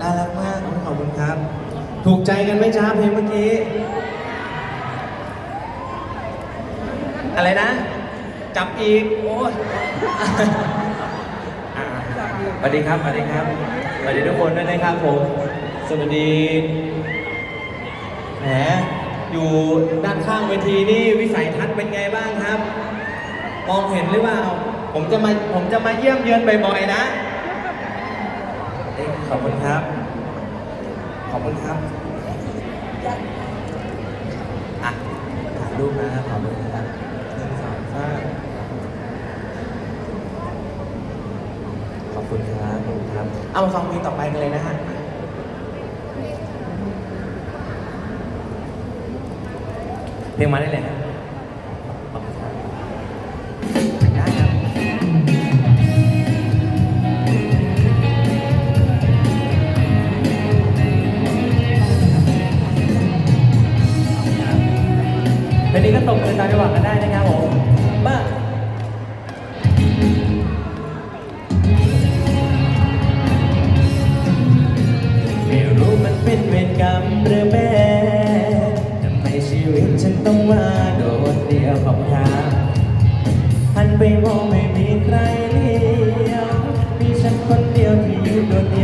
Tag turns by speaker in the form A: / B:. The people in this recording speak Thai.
A: น่ารักมากขอบคุณครับ ถูกใจกันไหมจ้าเพลงเมื่อกี้ อะไรนะ จับอีก โอ้ยสวัสดีครับสวัสดีครับสวัสดีทุกคนด้วยนะครับผม สวัสดีแหมอยู่ด้านข้างเวทีนี่วิสัยทัศน์เป็นไงบ้างครับ มองเห็นหรือเปล่า ผมจะมาผมจะมาเยี่ยมเยือนบ่อยๆนะ ขอบคุณครับ ขอบคุณครับอะถ่ายรูปนะขอบคุณครับหนึ่งสองสามขอบคุณครับขอบคุณครับ เอามาฟังเพลงต่อไปกันเลยนะฮะเพลงมาได้เลยครั นี้ก็ตกมือตามจังหวะกันได้นะครับผมมาไม่รู้มันเป็นเวรกรรมหรือแม่ทำไมชีวิตฉันต้องมาโดดเดี่ยวขอบทางหันไปมองไม่มีใครเลี้ยวมีฉันคนเดียวที่อยู่โดดเดี่ยว